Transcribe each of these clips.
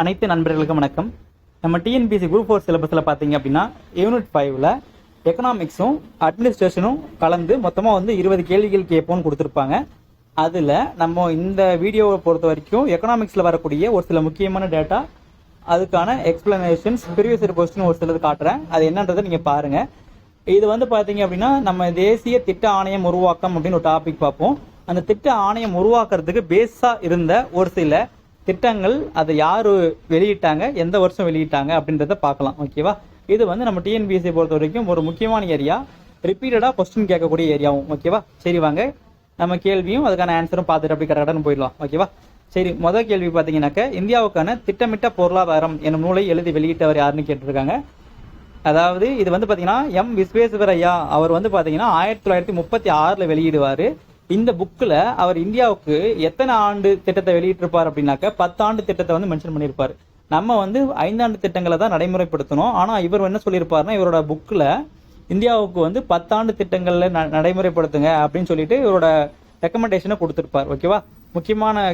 அனைத்து நண்பர்களுக்கும் வணக்கம். நம்ம டிஎன்பிசி குரூப் ஃபோர் சிலபஸில் பார்த்தீங்க அப்படின்னா யூனிட் ஃபைவ்ல எக்கனாமிக்ஸும் அட்மினிஸ்ட்ரேஷனும் கலந்து மொத்தமாக வந்து இருபது கேள்விகள் கேட்போம்னு கொடுத்துருப்பாங்க. அதில் நம்ம இந்த வீடியோவை பொறுத்த வரைக்கும் எக்கனாமிக்ஸில் வரக்கூடிய ஒரு சில முக்கியமான டேட்டா அதுக்கான எக்ஸ்பிளனேஷன்ஸ் ப்ரீவியஸ் இயர் கொஸ்டின் ஒரு சிலது காட்டுறேன். அது என்னன்றதை நீங்கள் பாருங்கள் இது வந்து பார்த்தீங்க அப்படின்னா நம்ம தேசிய திட்ட ஆணையம் உருவாக்கம் அப்படின்னு ஒரு டாபிக் பார்ப்போம். அந்த திட்ட ஆணையம் உருவாக்குறதுக்கு பேஸாக இருந்த ஒரு சில திட்டங்கள் அதை யார் வெளியிட்டாங்க எந்த வருஷம் வெளியிட்டாங்க அப்படின்றத பார்க்கலாம் ஓகேவா இது வந்து நம்ம டிஎன்பிஎஸ்சி பொறுத்த வரைக்கும் ஒரு முக்கியமான ஏரியா ரிப்பீட்டடாக கொஸ்டின் கேட்கக்கூடிய ஏரியாவும் ஓகேவா சரி வாங்க. நம்ம கேள்வியும் அதுக்கான ஆன்சரும் பார்த்துட்டு அப்படி கடகடன்னு போயிடலாம் ஓகேவா சரி முதல் கேள்வி பார்த்தீங்கன்னாக்க இந்தியாவுக்கான திட்டமிட்ட பொருளாதாரம் என்னும் நூலை எழுதி வெளியிட்டவர் யாருன்னு கேட்டிருக்காங்க? அதாவது இது வந்து பார்த்தீங்கன்னா எம் விஸ்வேஸ்வரய்யா. அவர் வந்து பார்த்தீங்கன்னா ஆயிரத்தி தொள்ளாயிரத்தி முப்பத்தி ஆறில் வெளியிடுவார். இந்த புக்கில் அவர் இந்தியாவுக்கு எத்தனை ஆண்டு திட்டத்தை வெளியிட்டிருப்பார் அப்படின்னாக்க பத்தாண்டு திட்டத்தை வந்து மென்ஷன் பண்ணியிருப்பார். நம்ம வந்து ஐந்தாண்டு திட்டங்களை தான் நடைமுறைப்படுத்தணும். ஆனால் இவர் என்ன சொல்லியிருப்பாருன்னா இவரோட புக்கில் இந்தியாவுக்கு வந்து பத்தாண்டு திட்டங்களில் ந நடைமுறைப்படுத்துங்க அப்படின்னு சொல்லிட்டு இவரோட ரெக்கமெண்டேஷனை கொடுத்துருப்பார். ஓகேவா முக்கியமான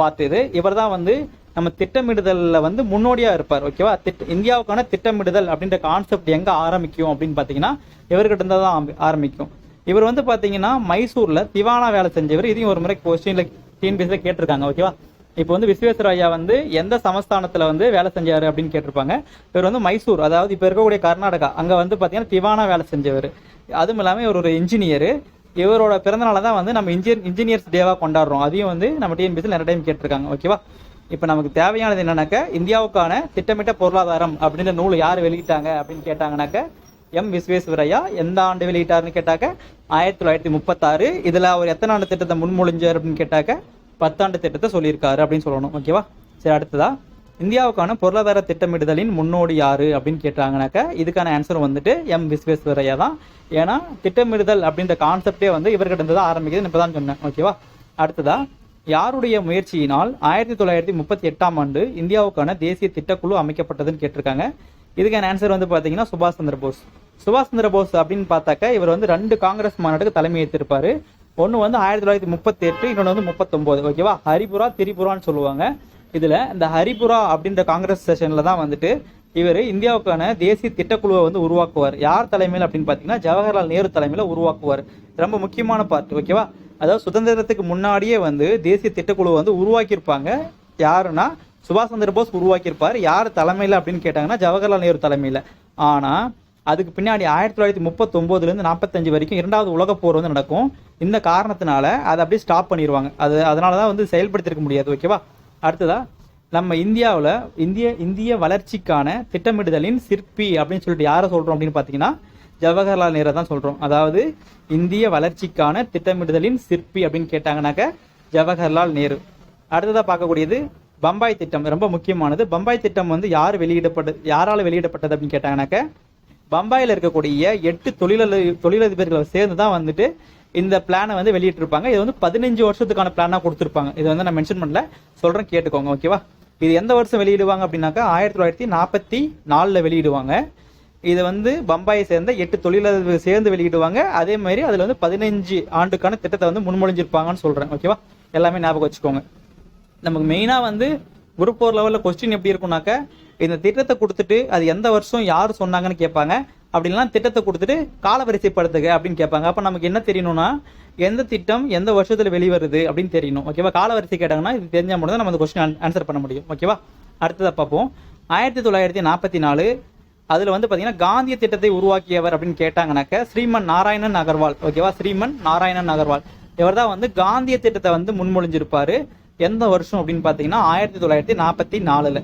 பார்த்து இது. இவர் தான் வந்து நம்ம திட்டமிடுதலில் வந்து முன்னோடியாக இருப்பார். ஓகேவா திட்ட இந்தியாவுக்கான திட்டமிடுதல் அப்படின்ற கான்செப்ட் எங்கே ஆரம்பிக்கும் அப்படின்னு பார்த்தீங்கன்னா இவர்கிட்ட இருந்தால் தான் ஆரம்பிக்கும். இவர் வந்து பார்த்தீங்கன்னா மைசூரில் திவானா வேலை செஞ்சவர். இதையும் ஒரு முறை கொஸ்டினில் டிஎன்பிஎஸ்சியில் கேட்டிருக்காங்க. ஓகேவா இப்போ வந்து விஸ்வேஸ்வரய்யா வந்து எந்த சமஸ்தானத்தில் வந்து வேலை செஞ்சாரு அப்படின்னு கேட்டிருப்பாங்க. இவர் வந்து மைசூர் அதாவது இப்போ இருக்கக்கூடிய கர்நாடகா. அங்கே வந்து பார்த்தீங்கன்னா திவானா வேலை செஞ்சவர். அதுவும் இல்லாமல் இவர் ஒரு இன்ஜினியர் இவரோட பிறந்தநாளை தான் வந்து நம்ம இன்ஜினியர் இன்ஜினியர்ஸ் டேவாக கொண்டாடுறோம். அதையும் வந்து நம்ம டிஎன்பிஎஸ்சியில் நிறைய டைம் கேட்டிருக்காங்க. ஓகேவா இப்போ நமக்கு தேவையானது என்னன்னாக்க இந்தியாவுக்கான திட்டமிட்ட பொருளாதாரம் அப்படின்ற நூல் யார் வெளியிட்டாங்க அப்படின்னு கேட்டாங்கனாக்க எம் விஸ்வேஸ்வரையா எந்த ஆண்டு வெளியிட்டாருன்னு கேட்டாக்க ஆயிரத்தி தொள்ளாயிரத்தி முப்பத்தாறு. இதில் அவர் எத்தனை ஆண்டு திட்டத்தை முன்மொழிஞ்சார் அப்படின்னு கேட்டாக்க பத்தாண்டு திட்டத்தை சொல்லியிருக்காரு அப்படின்னு சொல்லணும். ஓகேவா? சரி அடுத்ததா. இந்தியாவுக்கான பொருளாதார திட்டமிடுதலின் முன்னோடி யாரு அப்படின்னு கேட்டாங்கனாக்க இதுக்கான ஆன்சர் வந்துட்டு எம் விஸ்வேஸ்வரையா தான். ஏன்னா திட்டமிடுதல் அப்படின்ற கான்செப்டே வந்து இவர்கிட்ட இருந்து தான் ஆரம்பிக்குதுன்னு இப்போ தான் சொன்னேன். ஓகேவா? அடுத்ததா. யாருடைய முயற்சியினால் ஆயிரத்தி தொள்ளாயிரத்தி முப்பத்தி எட்டாம் ஆண்டு இந்தியாவுக்கான தேசிய திட்டக்குழு அமைக்கப்பட்டதுன்னு கேட்டிருக்காங்க. இதுக்கான ஆன்சர் வந்து பார்த்தீங்கன்னா சுபாஷ் சந்திர போஸ். சுபாஷ் சந்திர போஸ் அப்படின்னு பார்த்தாக்க இவர் வந்து ரெண்டு காங்கிரஸ் மாநாட்டுக்கு தலைமை ஏற்றிருப்பாரு. ஒன்று வந்து ஆயிரத்தி தொள்ளாயிரத்தி முப்பத்தி எட்டு இன்னொன்று வந்து முப்பத்தொம்போது ஓகேவா ஹரிபுரா திரிபுரான்னு சொல்லுவாங்க. இதில் இந்த ஹரிபுரா அப்படின்ற காங்கிரஸ் செஷனில் தான் வந்துட்டு இவர் இந்தியாவுக்கான தேசிய திட்டக்குழுவை வந்து உருவாக்குவார். யார் தலைமையில் அப்படின்னு பார்த்தீங்கன்னா ஜவஹர்லால் நேரு தலைமையில் உருவாக்குவார். ரொம்ப முக்கியமான பார்ட் ஓகேவா அதாவது சுதந்திரத்துக்கு முன்னாடியே வந்து தேசிய திட்டக்குழுவை வந்து உருவாக்கியிருப்பாங்க. யாருன்னா சுபாஷ் சந்திர போஸ் உருவாக்கியிருப்பார். யார் தலைமையில் அப்படின்னு கேட்டாங்கன்னா ஜவஹர்லால் நேரு தலைமையில். ஆனால் அதுக்கு பின்னாடி ஆயிரத்தி தொள்ளாயிரத்தி முப்பத்தொம்போதுலேருந்து நாற்பத்தஞ்சு வரைக்கும் இரண்டாவது உலகப் போர் வந்து நடக்கும். இந்த காரணத்தினால அதை அப்படியே ஸ்டாப் பண்ணிடுவாங்க அது அதனால தான் வந்து செயல்படுத்திருக்க முடியாது ஓகேவா அடுத்ததா நம்ம இந்தியாவில் இந்திய இந்திய வளர்ச்சிக்கான திட்டமிடுதலின் சிற்பி அப்படின்னு சொல்லிட்டு யாரை சொல்கிறோம் அப்படின்னு பார்த்தீங்கன்னா ஜவஹர்லால் நேரு தான் சொல்கிறோம் அதாவது இந்திய வளர்ச்சிக்கான திட்டமிடுதலின் சிற்பி அப்படின்னு கேட்டாங்கனாக்க ஜவஹர்லால் நேரு. அடுத்ததாக பார்க்கக்கூடியது பம்பாய் திட்டம். ரொம்ப முக்கியமானது. பம்பாய் திட்டம் வந்து யார் வெளியிடப்பட்டது யாரால் வெளியிடப்பட்டது அப்படின்னு கேட்டாங்கன்னாக்க பம்பாயில் இருக்கக்கூடிய எட்டு தொழிலதி தொழிலதிபர்களை சேர்ந்து தான் வந்துட்டு இந்த பிளானை வந்து வெளியிட்டிருப்பாங்க. இது வந்து பதினஞ்சு வருஷத்துக்கான பிளானாக கொடுத்துருப்பாங்க. இது வந்து நான் மென்ஷன் பண்ணல. சொல்கிறேன் கேட்டுக்கோங்க ஓகேவா இது எந்த வருஷம் வெளியிடுவாங்க அப்படின்னாக்கா ஆயிரத்தி தொள்ளாயிரத்தி நாற்பத்தி நாலில் வெளியிடுவாங்க. இது வந்து பம்பாயை சேர்ந்த எட்டு தொழிலாளர்கள் சேர்ந்து வெளியிடுவாங்க. அதே மாதிரி அதில் வந்து பதினஞ்சு ஆண்டுக்கான திட்டத்தை வந்து முன்மொழிஞ்சிருப்பாங்கன்னு சொல்கிறேன் ஓகேவா எல்லாமே ஞாபகம் வச்சுக்கோங்க. நமக்கு மெயினாக வந்து குரூப் ஃபோர் லெவலில் கொஸ்டின் எப்படி இருக்கும்னாக்க இந்த திட்டத்தை கொடுத்துட்டு அது எந்த வருஷம் யார் சொன்னாங்கன்னு கேட்பாங்க. அப்படின்லாம் திட்டத்தை கொடுத்துட்டு காலவரிசைப்படுத்துக அப்படின்னு கேட்பாங்க. அப்போ நமக்கு என்ன தெரியணும்னா எந்த திட்டம் எந்த வருஷத்தில் வெளிவருது அப்படின்னு தெரியணும். ஓகேவா காலவரிசை கேட்டாங்கன்னா இது தெரிஞ்சால் மட்டும் தான் நம்ம அந்த கொஸ்டின் ஆன்சர் பண்ண முடியும். ஓகேவா அடுத்ததை பார்ப்போம். ஆயிரத்தி தொள்ளாயிரத்தி நாற்பத்தி நாலு அதில் வந்து பார்த்தீங்கன்னா காந்திய திட்டத்தை உருவாக்கியவர் அப்படின்னு கேட்டாங்கனாக்க ஸ்ரீமன் நாராயணன் அகர்வால். ஓகேவா ஸ்ரீமன் நாராயணன் அகர்வால். இவர் தான் வந்து காந்திய திட்டத்தை வந்து முன்மொழிஞ்சிருப்பாரு. எந்த வருஷம் அப்படின்னு பார்த்தீங்கன்னா ஆயிரத்தி தொள்ளாயிரத்தி நாற்பத்தி நாலில்.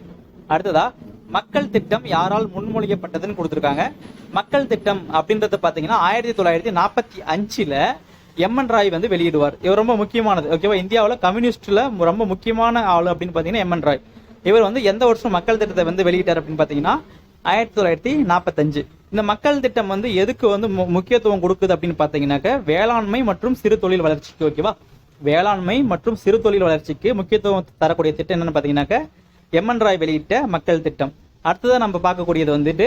அடுத்ததா மக்கள் திட்டம் யாரால் முன்மொழியப்பட்டதுன்னு கொடுத்துருக்காங்க. மக்கள் திட்டம் அப்படின்றது பார்த்தீங்கன்னா ஆயிரத்தி தொள்ளாயிரத்தி நாற்பத்தி அஞ்சுல எம்என் ராய் வந்து வெளியிடுவார். இவர் ரொம்ப முக்கியமானது. ஓகேவா? இந்தியாவில் கம்யூனிஸ்ட்ல ரொம்ப முக்கியமான ஆள் அப்படின்னு பார்த்தீங்கன்னா எம்என் ராய். இவர் வந்து எந்த வருஷம் மக்கள் திட்டத்தை வந்து வெளியிட்டார் அப்படின்னு பார்த்தீங்கன்னா ஆயிரத்தி தொள்ளாயிரத்தி நாற்பத்தஞ்சு. இந்த மக்கள் திட்டம் வந்து எதுக்கு வந்து மு- முக்கியத்துவம் கொடுக்குது அப்படின்னு பார்த்தீங்கன்னாக்க வேளாண்மை மற்றும் சிறு தொழில் வளர்ச்சிக்கு ஓகேவா? வேளாண்மை மற்றும் சிறு தொழில் வளர்ச்சிக்கு முக்கியத்துவம் தரக்கூடிய திட்டம் என்னன்னு பார்த்தீங்கன்னாக்க எம்என் ராய் வெளியிட்ட மக்கள் திட்டம். அடுத்ததாக நம்ம பார்க்கக்கூடியது வந்துட்டு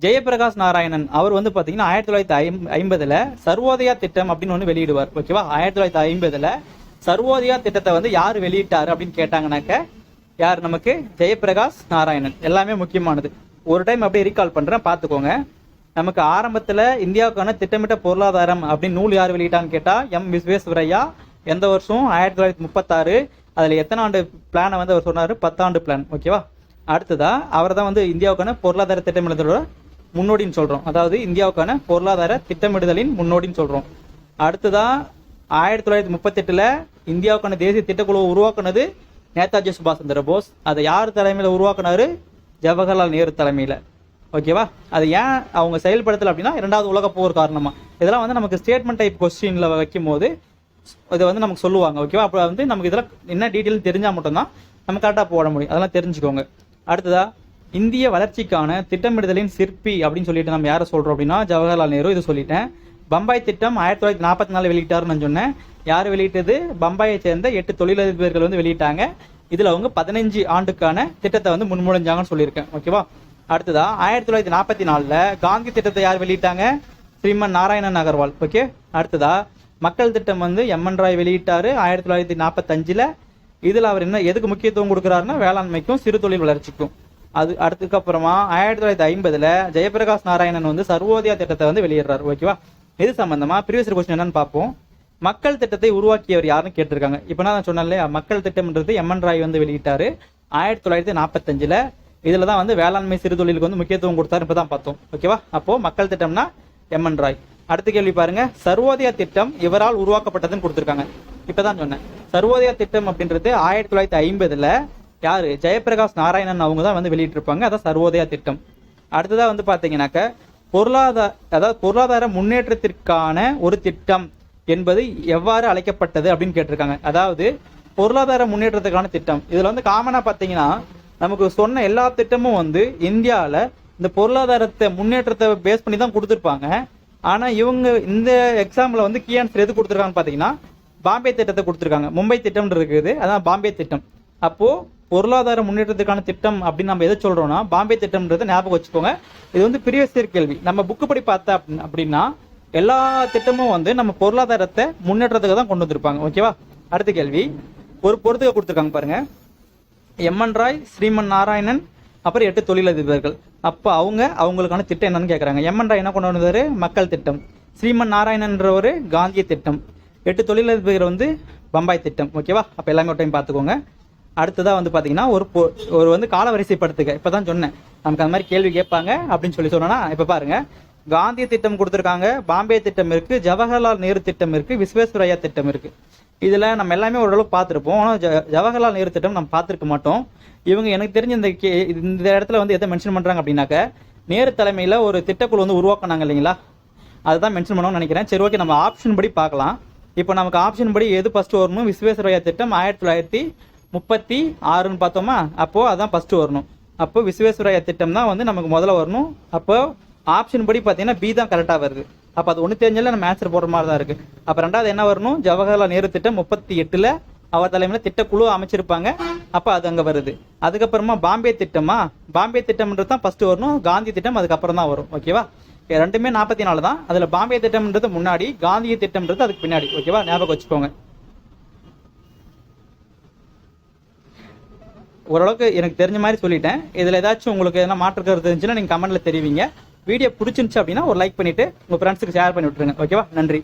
ஜெயபிரகாஷ் நாராயணன். அவர் வந்து பார்த்தீங்கன்னா ஆயிரத்தி தொள்ளாயிரத்தி ஐம் ஐம்பதில் சர்வோதயா திட்டம் அப்படின்னு ஒன்று வெளியிடுவார். ஓகேவா? ஆயிரத்தி தொள்ளாயிரத்தி ஐம்பதில் சர்வோதயா திட்டத்தை வந்து யார் வெளியிட்டார் அப்படின்னு கேட்டாங்கனாக்க யார் நமக்கு? ஜெயபிரகாஷ் நாராயணன். எல்லாமே முக்கியமானது. ஒரு டைம் அப்படியே ரீகால் பண்ணுறேன் பார்த்துக்கோங்க. நமக்கு ஆரம்பத்தில் இந்தியாவுக்கான திட்டமிட்ட பொருளாதாரம் அப்படின்னு நூல் யார் வெளியிட்டான்னு கேட்டால் எம். விஸ்வேஸ்வரையா எந்த வருஷம்? ஆயிரத்தி தொள்ளாயிரத்தி முப்பத்தாறு. அதில் எத்தனை ஆண்டு பிளானை வந்து அவர் சொன்னார்? பத்தாண்டு பிளான் ஓகேவா? அடுத்ததா அவர் தான் வந்து இந்தியாவுக்கான பொருளாதார திட்டமிடுதலோட முன்னோடின்னு சொல்றோம். அதாவது இந்தியாவுக்கான பொருளாதார திட்டமிடுதலின் முன்னோடின்னு சொல்றோம். அடுத்ததா ஆயிரத்தி தொள்ளாயிரத்தி முப்பத்தெட்டில் இந்தியாவுக்கான தேசிய திட்டக்குழுவை உருவாக்குனது நேதாஜி சுபாஷ் சந்திர போஸ். அதை யார் தலைமையில உருவாக்குனாரு? ஜவஹர்லால் நேரு தலைமையில. ஓகேவா? அது ஏன் அவங்க செயல்படுத்தல அப்படின்னா இரண்டாவது உலக போர் காரணமா. இதெல்லாம் வந்து நமக்கு ஸ்டேட்மெண்ட் டைப் கொஸ்டின்ல வைக்கும் போது இதை வந்து நமக்கு சொல்லுவாங்க. ஓகேவா? அப்போ வந்து நமக்கு இதெல்லாம் என்ன டீட்டெயில் தெரிஞ்சா மட்டும்தான் நம்ம கரெக்டாக போட முடியும். அதெல்லாம் தெரிஞ்சுக்கோங்க. அடுத்ததா இந்திய வளர்ச்சிக்கான திட்டமிடுதலின் சிற்பி அப்படின்னு சொல்லிட்டு நம்ம யாரை சொல்றோம் அப்படின்னா ஜவஹர்லால் நேரு இது சொல்லிட்டேன். பம்பாய் திட்டம் ஆயிரத்தி தொள்ளாயிரத்தி நாற்பத்தி நாலு வெளியிட்டாருன்னு நான் சொன்னேன். யார் வெளியிட்டது? பம்பாயை சேர்ந்த எட்டு தொழிலதிபர்கள் வந்து வெளியிட்டாங்க. இதுல அவங்க பதினஞ்சு ஆண்டுக்கான திட்டத்தை வந்து முன்மொழிஞ்சாங்கன்னு சொல்லியிருக்கேன். ஓகேவா? அடுத்ததா ஆயிரத்தி தொள்ளாயிரத்தி நாற்பத்தி நாலுல காந்தி திட்டத்தை யார் வெளியிட்டாங்க? ஸ்ரீமன் நாராயணன் அகர்வால். ஓகே? அடுத்ததா மக்கள் திட்டம் வந்து எம்என் ராய் வெளியிட்டாரு. ஆயிரத்தி தொள்ளாயிரத்தி நாற்பத்தஞ்சில் இதில் அவர் என்ன எதுக்கு முக்கியத்துவம் கொடுக்குறாருன்னா வேளாண்மைக்கும் சிறு தொழில் வளர்ச்சிக்கும். அது அடுத்துக்கப்புறமா ஆயிரத்தி தொள்ளாயிரத்தி ஐம்பதுல ஜெயபிரகாஷ் நாராயணன் வந்து சர்வோதயா திட்டத்தை வந்து வெளியிடுறாரு. ஓகேவா இது சம்பந்தமா ப்ரீவியஸ் கொஸ்டின் என்னன்னு பார்ப்போம். மக்கள் திட்டத்தை உருவாக்கியவர் யாருன்னு கேட்டிருக்காங்க. இப்போ நான் சொன்னேன் இல்லையா மக்கள் திட்டம்ன்றது எம்என் ராய் வந்து வெளியிட்டாரு. ஆயிரத்தி தொள்ளாயிரத்தி நாற்பத்தஞ்சுல இதுல தான் வந்து வேளாண்மை சிறு தொழிலுக்கு வந்து முக்கியத்துவம் கொடுத்தாரு. இப்பதான் பார்த்தோம். ஓகேவா அப்போ மக்கள் திட்டம்னா எம்என் ராய். அடுத்த கேள்வி பாருங்க. சர்வோதயா திட்டம் இவரால் உருவாக்கப்பட்டதுன்னு கொடுத்துருக்காங்க. இப்பதான் சொன்னேன். சர்வோதயா திட்டம் அப்படின்றது ஆயிரத்தி தொள்ளாயிரத்தி ஐம்பதுல யாரு? ஜெயபிரகாஷ் நாராயணன் அவங்க தான் வந்து வெளியிட்டிருப்பாங்க. அதான் சர்வோதயா திட்டம். அடுத்ததா வந்து பாத்தீங்கன்னாக்க பொருளாதார அதாவது பொருளாதார முன்னேற்றத்திற்கான ஒரு திட்டம் என்பது எவ்வாறு அழைக்கப்பட்டது அப்படின்னு கேட்டிருக்காங்க. அதாவது பொருளாதார முன்னேற்றத்துக்கான திட்டம். இதுல வந்து காமனா பாத்தீங்கன்னா நமக்கு சொன்ன எல்லா திட்டமும் வந்து இந்தியாவில் இந்த பொருளாதாரத்தை முன்னேற்றத்தை பேஸ் பண்ணி தான் கொடுத்துருப்பாங்க. ஆனால் இவங்க இந்த எக்ஸாம்பிள் வந்து கீ ஆன்சர் எது கொடுத்துருக்காங்கன்னு பார்த்தீங்கன்னா பாம்பே திட்டத்தை கொடுத்துருக்காங்க. மும்பை திட்டம்னு இருக்குது. அதான் பாம்பே திட்டம். அப்போது பொருளாதார முன்னேற்றத்துக்கான திட்டம் அப்படின்னு நம்ம எதை சொல்கிறோம்னா பாம்பே திட்டம்ன்றதை ஞாபகம் வச்சுக்கோங்க. இது வந்து ப்ரீவியஸ் கேள்வி. நம்ம புக்கு படி பார்த்தா அப்படின்னா எல்லா திட்டமும் வந்து நம்ம பொருளாதாரத்தை முன்னேற்றத்துக்கு தான் கொண்டு வந்திருப்பாங்க. ஓகேவா? அடுத்த கேள்வி. ஒரு பொறுத்துக்க கொடுத்துருக்காங்க பாருங்க. எம்என் ராய் ஸ்ரீமன் நாராயணன் அப்புறம் எட்டு தொழிலதிபர்கள். அப்போ அவங்க அவங்களுக்கான திட்டம் என்னன்னு கேட்குறாங்க எம்என் ராய் என்ன கொண்டு வந்தார்? மக்கள் திட்டம். ஸ்ரீமன் நாராயணன்றவர் காந்திய திட்டம். எட்டு தொழிலதிபர் வந்து பம்பாய் திட்டம். ஓகேவா அப்போ எல்லாமே ஒரு டைம் பார்த்துக்கோங்க அடுத்ததாக வந்து பார்த்தீங்கன்னா ஒரு பொ- ஒரு வந்து காலவரிசைப்படுத்துக. இப்பதான் சொன்னேன். நமக்கு அந்த மாதிரி கேள்வி கேட்பாங்க அப்படின்னு சொல்லி சொன்னா இப்போ பாருங்க. காந்திய திட்டம் கொடுத்துருக்காங்க பாம்பே திட்டம் இருக்கு ஜவஹர்லால் நேரு திட்டம் இருக்கு விஸ்வேஸ்வரையா திட்டம் இருக்கு. இதில் நம்ம எல்லாமே ஓரளவு பார்த்துருப்போம். ஆனால் ஜ- ஜவஹர்லால் நேரு திட்டம் நம்ம பார்த்துருக்க மாட்டோம். இவங்க எனக்கு தெரிஞ்ச இந்த கே- இந்த இடத்துல வந்து எதை மென்ஷன் பண்ணுறாங்க அப்படின்னாக்க நேரு தலைமையில் ஒரு திட்டக்குழு வந்து உருவாக்குனாங்க இல்லைங்களா? அதுதான் மென்ஷன் பண்ணணும்னு நினைக்கிறேன். சரி ஓகே நம்ம ஆப்ஷன் படி பார்க்கலாம். இப்போ நமக்கு ஆப்ஷன் படி எது ஃபஸ்ட்டு வரணும்? விஸ்வேஸ்வரையா திட்டம் ஆயிரத்தி தொள்ளாயிரத்தி முப்பத்தி ஆறுன்னு பார்த்தோமா? அப்போது அதான் ஃபஸ்ட்டு வரணும். அப்போது விஸ்வேஸ்வரையா திட்டம் தான் வந்து நமக்கு முதல்ல வரணும். அப்போது ஆப்ஷன் படி பார்த்தீங்கன்னா பி தான் கரெக்டாக வருது. அப்போ அது ஒன்று தெரிஞ்சால நம்ம ஆன்சர் போடுற மாதிரி தான் இருக்குது அப்போ ரெண்டாவது என்ன வரணும்? ஜவஹர்லால் நேரு திட்டம் முப்பத்தி எட்டில் அவர் தலைமையில் திட்டக்குழு அமைச்சிருப்பாங்க. அப்போ அது அங்கே வருது. அதுக்கப்புறமா பாம்பே திட்டமா? பாம்பே திட்டம்ன்றது தான் ஃபஸ்ட்டு வரணும். காந்தி திட்டம் அதுக்கப்புறம் தான் வரும். ஓகேவா ரெண்டுமே நாற்பத்தி நாலு தான். அதில் பாம்பே திட்டம்ன்றது முன்னாடி காந்திய திட்டம்ன்றது அதுக்கு பின்னாடி. ஓகேவா ஞாபகம் வச்சுக்கோங்க. ஓரளவுக்கு எனக்கு தெரிஞ்ச மாதிரி சொல்லிட்டேன். இதில் ஏதாச்சும் உங்களுக்கு எதனா மாற்று கருத்து இருந்துச்சுன்னா நீங்கள் கமெண்ட்டில் தெரிவிங்க. வீடியோ பிடிச்சிருந்துச்சு அப்படின்னா ஒரு லைக் பண்ணிட்டு உங்க ஃப்ரெண்ட்ஸுக்கு ஷேர் பண்ணி விட்டுருங்க. ஓகேவா நன்றி.